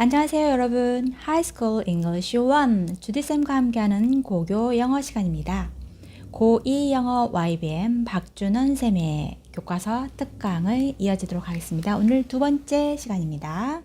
안녕하세요 여러분 하이스쿨 잉글리시 1 주디쌤과 함께하는 고교 영어 시간입니다. 고2 영어 YBM 박준원 쌤의 교과서 특강을 이어지도록 하겠습니다. 오늘 두 번째 시간입니다.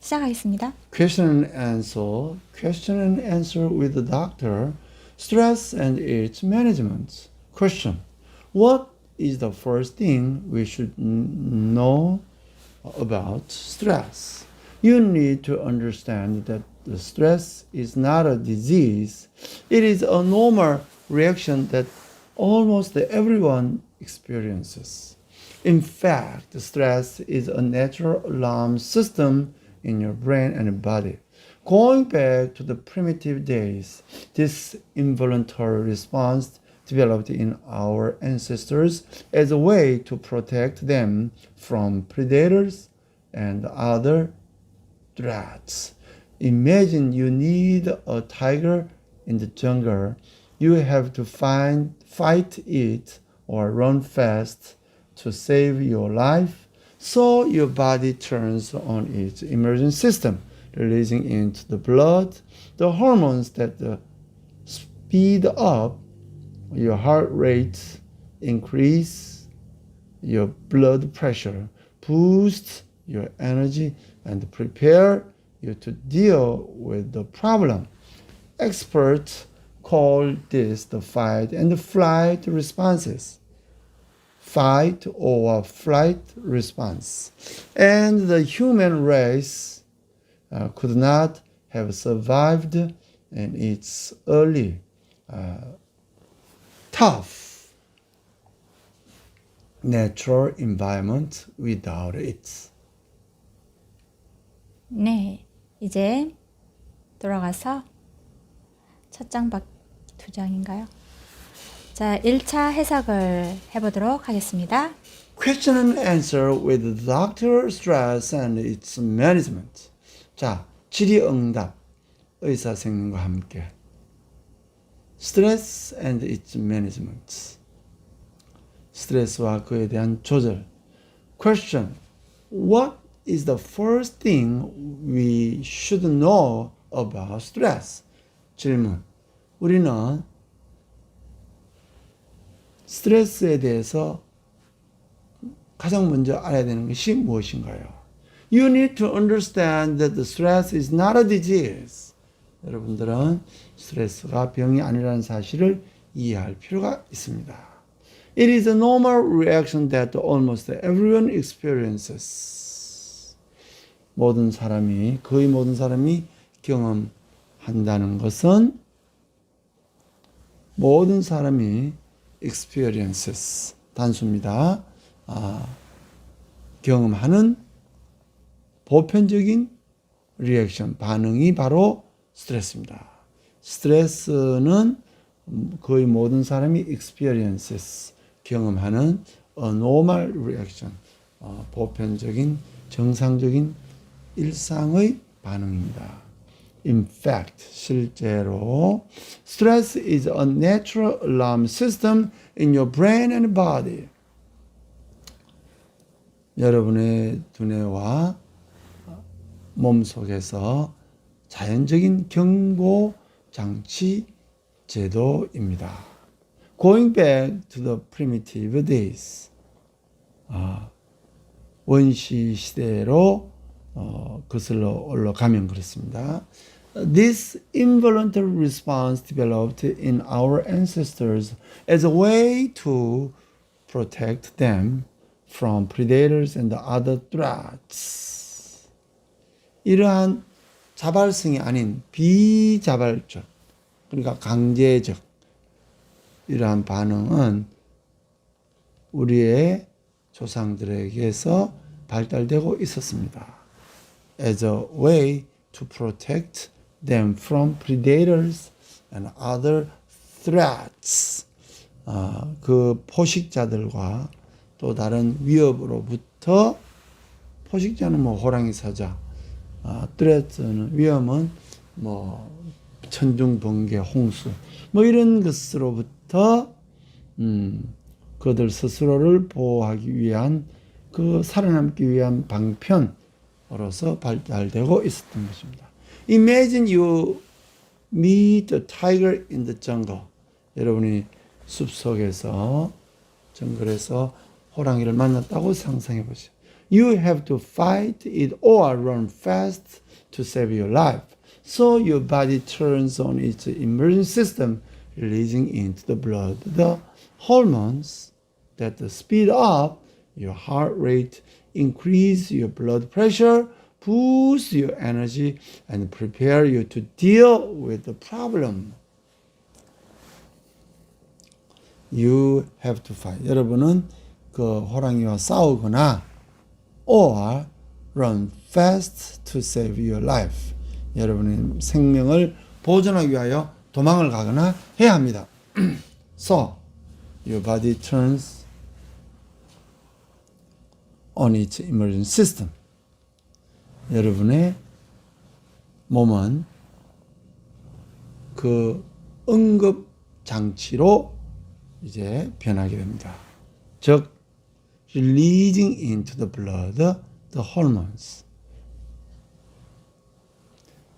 시작하겠습니다. Question and answer. Question and answer with the doctor. Stress and its management. Question. What is the first thing we should know about stress? You need to understand that the stress is not a disease. It is a normal reaction that almost everyone experiences. In fact, stress is a natural alarm system in your brain and body. Going back to the primitive days, this involuntary response developed in our ancestors as a way to protect them from predators and other threats. Imagine you need a tiger in the jungle. You have to find fight it or run fast to save your life. So your body turns on its emergency system, releasing into the blood the hormones that uh, speed up your heart rate, increase your blood pressure, boost your energy, and prepare you to deal with the problem. Experts call this the fight and flight responses. Fight or flight response. And the human race uh, could not have survived in its early uh, tough natural environment without it. 네, 이제 돌아가서 첫 장 밖 두 장인가요? 자, 1차 해석을 해보도록 하겠습니다. Question and answer with doctor stress and its management. 자, 질의응답 의사 선생님과 함께. Stress and its management. 스트레스와 그에 대한 조절. Question. What is the first thing we should know about stress? 질문. 우리는 스트레스에 대해서 가장 먼저 알아야 되는 것이 무엇인가요? You need to understand that the stress is not a disease. 여러분들은 스트레스가 병이 아니라는 사실을 이해할 필요가 있습니다. It is a normal reaction that almost everyone experiences. 모든 사람이, 거의 모든 사람이 경험한다는 것은 모든 사람이 experiences 단수입니다. 아, 경험하는 보편적인 리액션 반응이 바로 스트레스입니다. 스트레스는 거의 모든 사람이 experiences 경험하는 a normal reaction 어, 보편적인 정상적인 일상의 반응입니다. In fact, 실제로 stress is a natural alarm system in your brain and body. 여러분의 두뇌와 몸 속에서 자연적인 경보 장치 제도입니다. Going back to the primitive days. 아, 원시 시대로 어, 거슬러 올라가면 그렇습니다. This involuntary response developed in our ancestors as a way to protect them from predators and other threats. 이러한 자발성이 아닌 비자발적, 그러니까 강제적 이러한 반응은 우리의 조상들에게서 발달되고 있었습니다. As a way to protect them from predators and other threats. 아, 그 포식자들과 또 다른 위협으로부터 포식자는 뭐 호랑이 사자, 아, threat는 위험은 뭐 천둥 번개 홍수 뭐 이런 것으로부터 음, 그들 스스로를 보호하기 위한 그 살아남기 위한 방편 어로서 발달되고 있었던 것입니다. Imagine you meet a tiger in the jungle. 여러분이 숲속에서 정글에서 호랑이를 만났다고 상상해 보세요. You have to fight it or run fast to save your life. So your body turns on its immersion system, releasing into the blood the hormones that speed up your heart rate, increase your blood pressure, boost your energy, and prepare you to deal with the problem. You have to fight. 여러분은 그 호랑이와 싸우거나 or run fast to save your life. 여러분의 생명을 보존하기 위하여 도망을 가거나 해야 합니다. so your body turns on its immersion system. 여러분의 몸은 그 응급 장치로 이제 변하게 됩니다. 즉, releasing into the blood the hormones.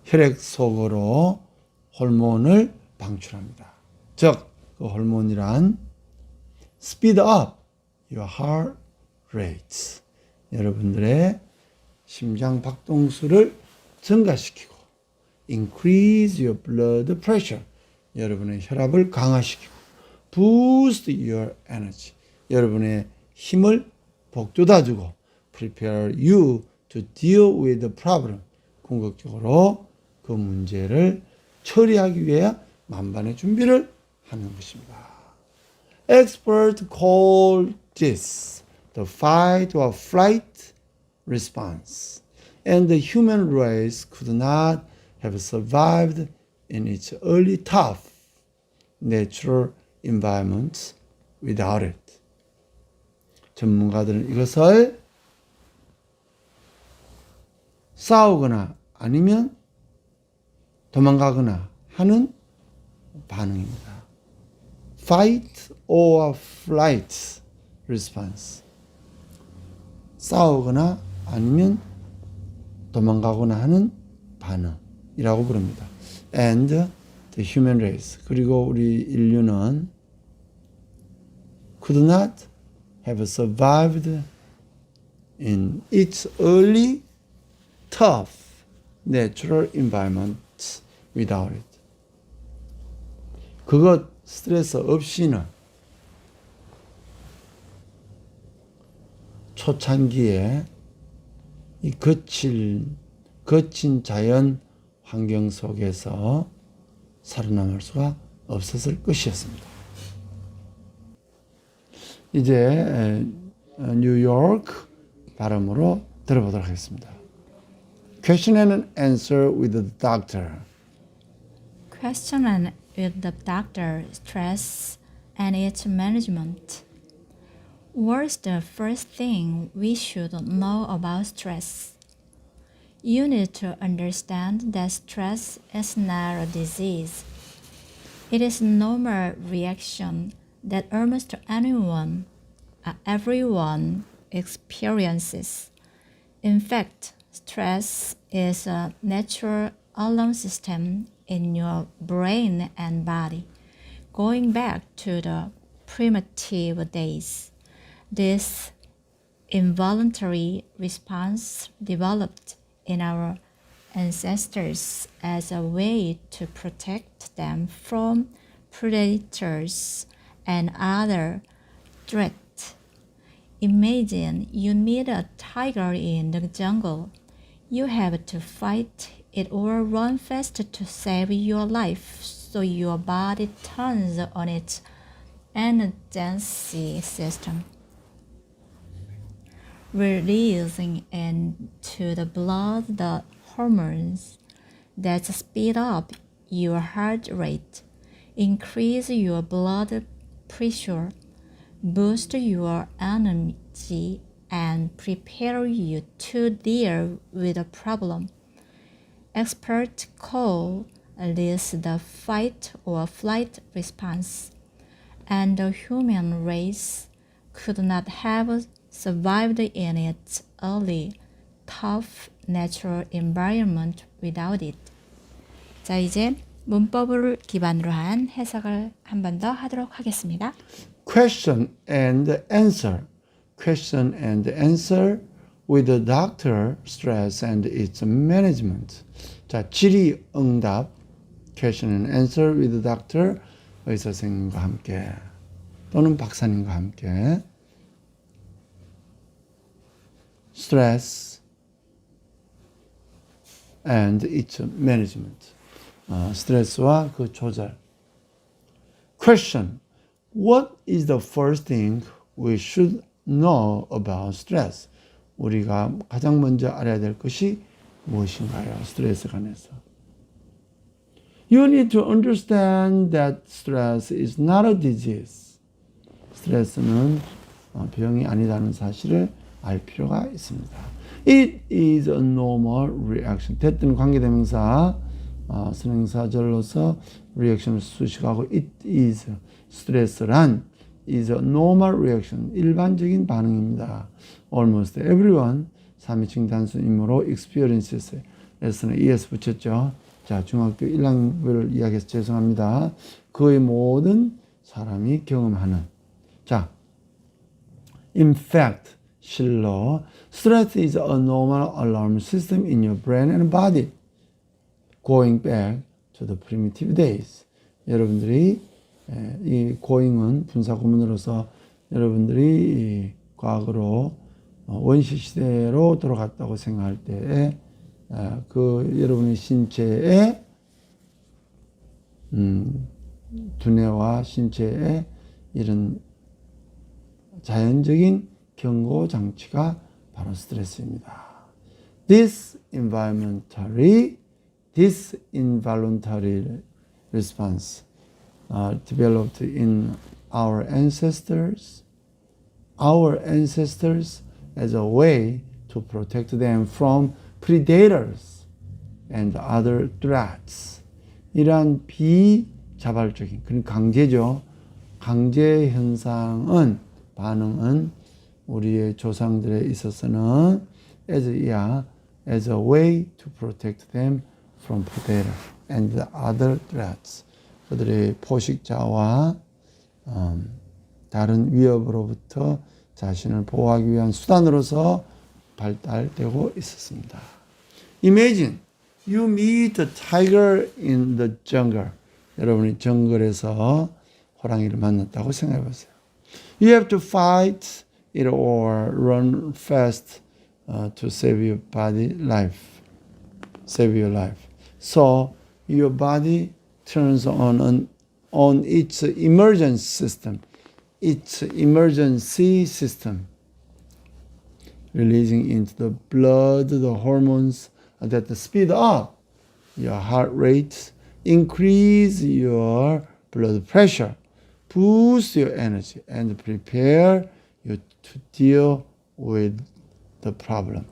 혈액 속으로 호르몬을 방출합니다. 즉, 그 호르몬이란 speed up your heart rate. 여러분들의 심장 박동수를 증가시키고 increase your blood pressure. 여러분의 혈압을 강화시키고 boost your energy. 여러분의 힘을 복돋아 주고 prepare you to deal with the problem. 궁극적으로 그 문제를 처리하기 위해 만반의 준비를 하는 것입니다. Experts call this the fight or flight response. And the human race could not have survived in its early tough natural environments without it. 전문가들은 이것을 싸우거나 아니면 도망가거나 하는 반응입니다. Fight or flight response. 싸우거나 아니면 도망가거나 하는 반응이라고 부릅니다. And the human race. 그리고 우리 인류는 could not have survived in its early tough natural environment without it. 그것 스트레스 없이는 초창기에 이 거칠, 거친 자연 환경 속에서 살아남을 수가 없었을 것이었습니다. 이제 에, 어, 뉴욕 발음으로 들어보도록 하겠습니다. Question and answer with the doctor. Question and with the doctor stress and its management. What's the first thing we should know about stress? You need to understand that stress is not a disease. It is a normal reaction that almost anyone, uh, everyone experiences. In fact, stress is a natural alarm system in your brain and body. Going back to the primitive days, this involuntary response developed in our ancestors as a way to protect them from predators and other threats. Imagine you meet a tiger in the jungle. You have to fight it or run fast to save your life, so your body turns on its energy system, releasing into the blood the hormones that speed up your heart rate, increase your blood pressure, boost your energy, and prepare you to deal with a problem. Experts call this the fight or flight response, and the human race could not have survived in its early tough natural environment without it. 자, 이제 문법을 기반으로 한 해석을 한 번 더 하도록 하겠습니다. question and answer. question and answer with the doctor, stress and its management. 자, 질의 응답. question and answer with the doctor. 의사 선생님과 함께 또는 박사님과 함께 stress and its management. 어, 스트레스와 그 조절. Question. What is the first thing we should know about stress? 우리가 가장 먼저 알아야 될 것이 무엇인가요? 스트레스 관해서. You need to understand that stress is not a disease. 스트레스는 어, 병이 아니라는 사실을 알 필요가 있습니다. It is a normal reaction. 됐든 관계대명사 어, 선행사절로서 reaction을 수식하고 it is 스트레스란 is a normal reaction 일반적인 반응입니다. Almost everyone 3인칭 단수임으로 experiences s는 es 붙였죠. 자 중학교 1학년을 이야기해서 죄송합니다. 거의 모든 사람이 경험하는 자 In fact, 실로 stress is a normal alarm system in your brain and body. Going back to the primitive days. 여러분들이 에, 이 going은 분사 구문으로서 여러분들이 이 과거로 어, 원시 시대로 돌아갔다고 생각할 때에 에, 그 여러분의 신체에 음, 두뇌와 신체에 이런 자연적인 경고 장치가 바로 스트레스입니다. This environmentally, this involuntary response uh, developed in our ancestors, our ancestors as a way to protect them from predators and other threats. 이러한 비자발적인 그런 강제죠. 강제 현상은 반응은 우리의 조상들에 있어서는 as yeah, as a way to protect them from predator and other threats. 그들의 포식자와 음, 다른 위협으로부터 자신을 보호하기 위한 수단으로서 발달되고 있었습니다. Imagine you meet a tiger in the jungle. 여러분이 정글에서 호랑이를 만났다고 생각해 보세요. You have to fight it or run fast uh, to save your body life. Save your life. So your body turns on an, on its emergency system. Its emergency system. Releasing into the blood the hormones that speed up your heart rate, increase your blood pressure, boost your energy, and prepare you to deal with the problem.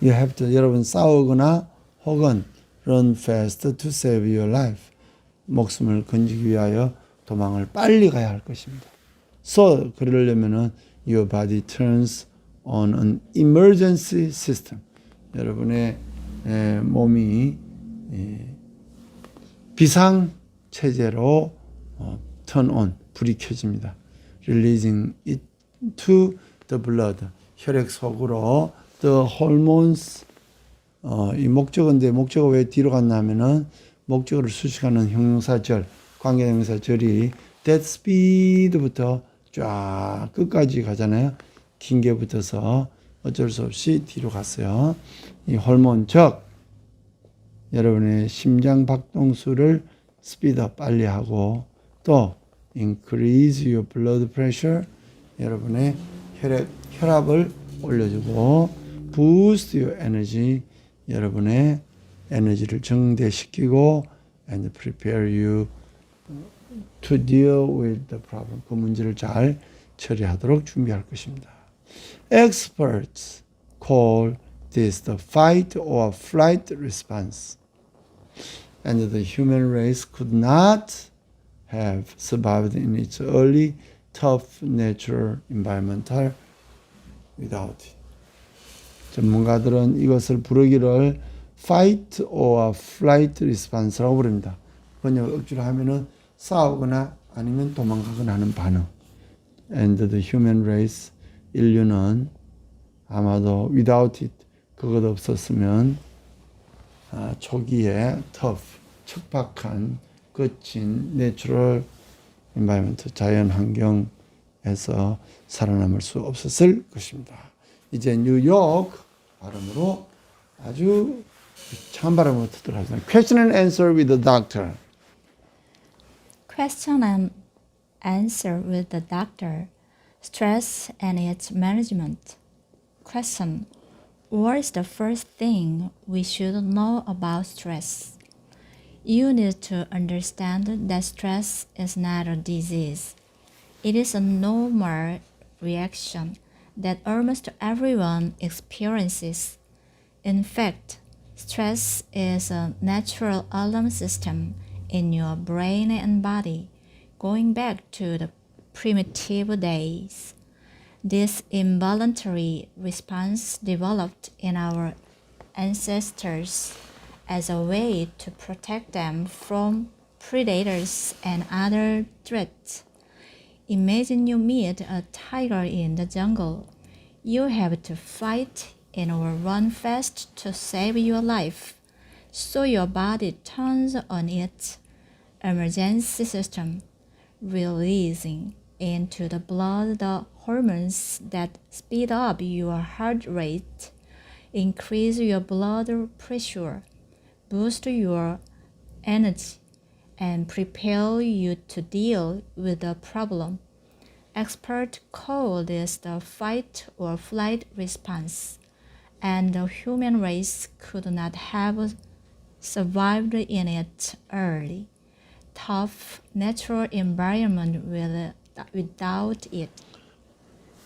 You have to 여러분 싸우거나 혹은 run fast to save your life. 목숨을 건지기 위하여 도망을 빨리 가야 할 것입니다. So 그러려면은 your body turns on an emergency system. 여러분의 에, 몸이 에, 비상 체제로 어, turn on 불이 켜집니다. Releasing it to the blood 혈액 속으로 the hormones 어, 이 목적어인데 목적어 왜 뒤로 갔냐면은 목적어를 수식하는 형용사절 관계형용사절이 that speed부터 쫙 끝까지 가잖아요. 긴 게 붙어서 어쩔 수 없이 뒤로 갔어요. 이 호르몬 즉 여러분의 심장 박동수를 스피드업 빨리 하고 또 increase your blood pressure 여러분의 혈액 혈압을 올려주고 boost your energy 여러분의 에너지를 증대시키고 and prepare you to deal with the problem 그 문제를 잘 처리하도록 준비할 것입니다. Experts call this the fight or flight response. And the human race could not have survived in its early tough natural environmental without it. 전문가들은 이것을 부르기를 fight or flight response라고 부릅니다. 번역 억지로 하면은 싸우거나 아니면 도망가거나 하는 반응. And the human race 인류는 아마도 without it 그것 없었으면 아, 초기에 tough 척박한 거친 내추럴 environment 자연 환경에서 살아남을 수 없었을 것입니다. 이제 뉴욕 발음으로 아주 참 발음으로 듣도록 하겠습니다. Question and answer with the doctor. Question and answer with the doctor. Stress and its management. Question. What is the first thing we should know about stress? You need to understand that stress is not a disease. It is a normal reaction that almost everyone experiences. In fact, stress is a natural alarm system in your brain and body, going back to the primitive days. This involuntary response developed in our ancestors as a way to protect them from predators and other threats. Imagine you meet a tiger in the jungle. You have to fight and or run fast to save your life. So your body turns on its emergency system, releasing into the blood the hormones that speed up your heart rate, increase your blood pressure, boost your energy, and prepare you to deal with the problem. Experts call this the fight or flight response, and the human race could not have survived in it early. Tough natural environment with, without it.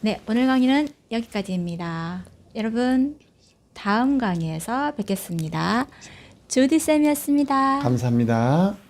네, 오늘 강의는 여기까지입니다. 여러분, 다음 강의에서 뵙겠습니다. 주디쌤이었습니다. 감사합니다.